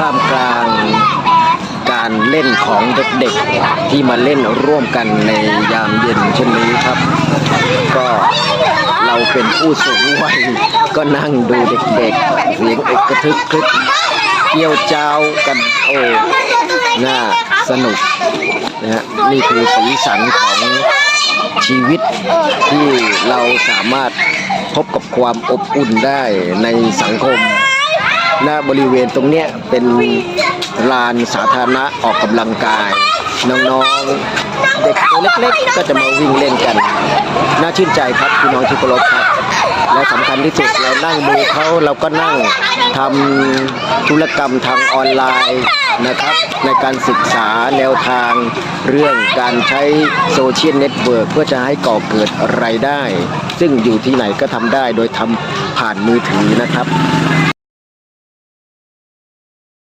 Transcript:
ท่ามกลางการเล่นของเด็กๆที่มาเล่นร่วมกันในยามเย็นเช่นนี้ครับ ก็เราเป็นผู้สูงวัยก็นั่งดูเด็กๆ เสียงอกกระทึกคลึกเกี่ยวเจ้ากันโอ้น่าสนุกนะฮะนี่คือสีสันของชีวิตที่เราสามารถพบกับความอบอุ่นได้ในสังคม ณบริเวณตรงเนี้ยเป็นลานสาธารณะออกกำลังกาย น้องๆ เด็กตัวเล็กๆ ก็จะมาวิ่งเล่นกัน น่าชื่นใจครับพี่น้องที่เคารพครับ และสำคัญที่สุดเรานั่งดูเขาเราก็นั่งทำธุรกรรมทางออนไลน์นะครับ ในการศึกษาแนวทางเรื่องการใช้โซเชียลเน็ตเวิร์กเพื่อจะให้ก่อเกิดรายได้ ซึ่งอยู่ที่ไหนก็ทำได้โดยทำผ่านมือถือนะครับ